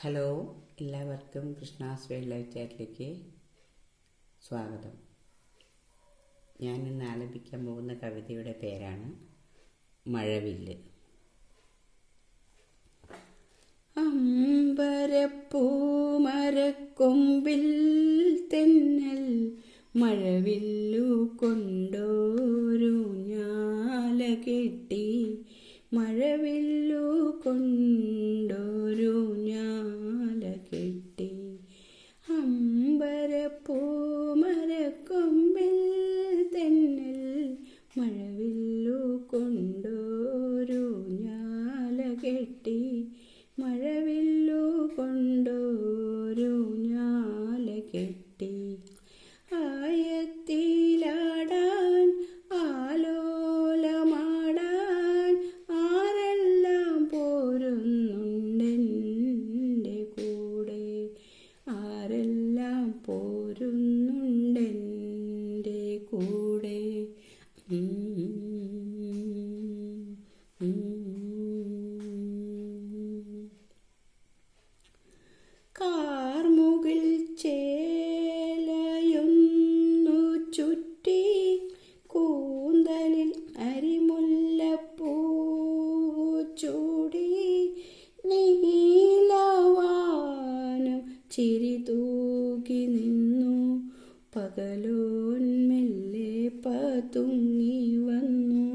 Hello എല്ലാവർക്കും Krishna's wild life ചാറ്റിലേക്ക് സ്വാഗതം. ഞാൻ ഇന്ന് ആലപിക്കാൻ പോകുന്ന കവിതയുടെ പേരാണ് മഴവില്ല്. അമ്പരപ്പൂമരക്കൊമ്പിൽ തെന്നൽ മഴവില്ലു കൊണ്ടോരു ഞാല കെട്ടി മഴവില്ലു കൊണ്ടോരു ചിരി തൂക്കി നിന്നു. പകലോൻ മെല്ലെ പതുങ്ങി വന്നു.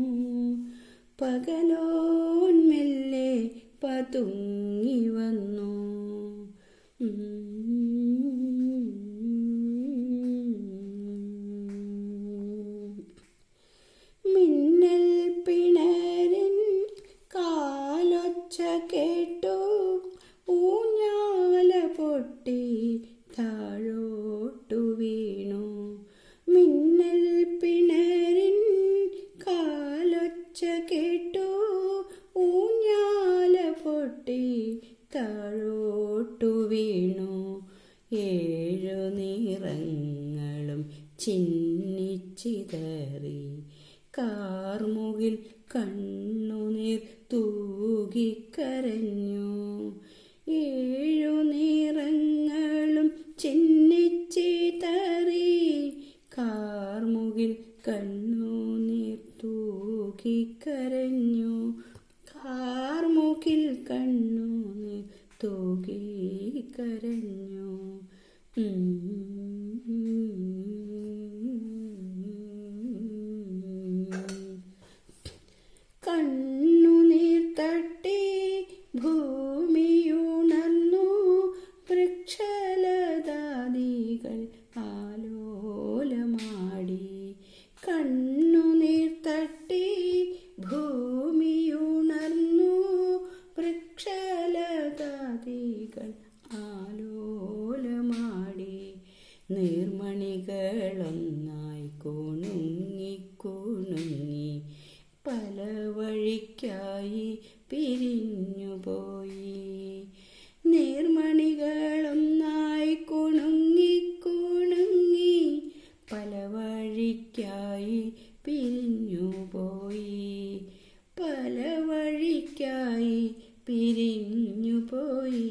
പകലോൻ മെല്ലെ പതുങ്ങി വന്നു താഴോട്ടു വീണു. ഏഴു നിറങ്ങളും ചിന്നിച്ചിതറി. കാർമുകിൽ കണ്ണുനീർ തൂകിക്കരഞ്ഞു. ഏഴു നിറങ്ങളും ചിന്നിച്ചിതറി. കാർമുകിൽ കണ്ണുനീർ തൂകിക്കരഞ്ഞു. കാർമുകിൽ കണ്ണുനീർ തൂകിക്കരഞ്ഞു. കണ്ണുനീർ തട്ടി ഭൂമിയുണർന്നു വൃക്ഷലതാദികൾ ആലോലമാടി. കണ്ണുനീർ പിരിഞ്ഞുപോയി പല വഴിക്കായി പിരിഞ്ഞുപോയി.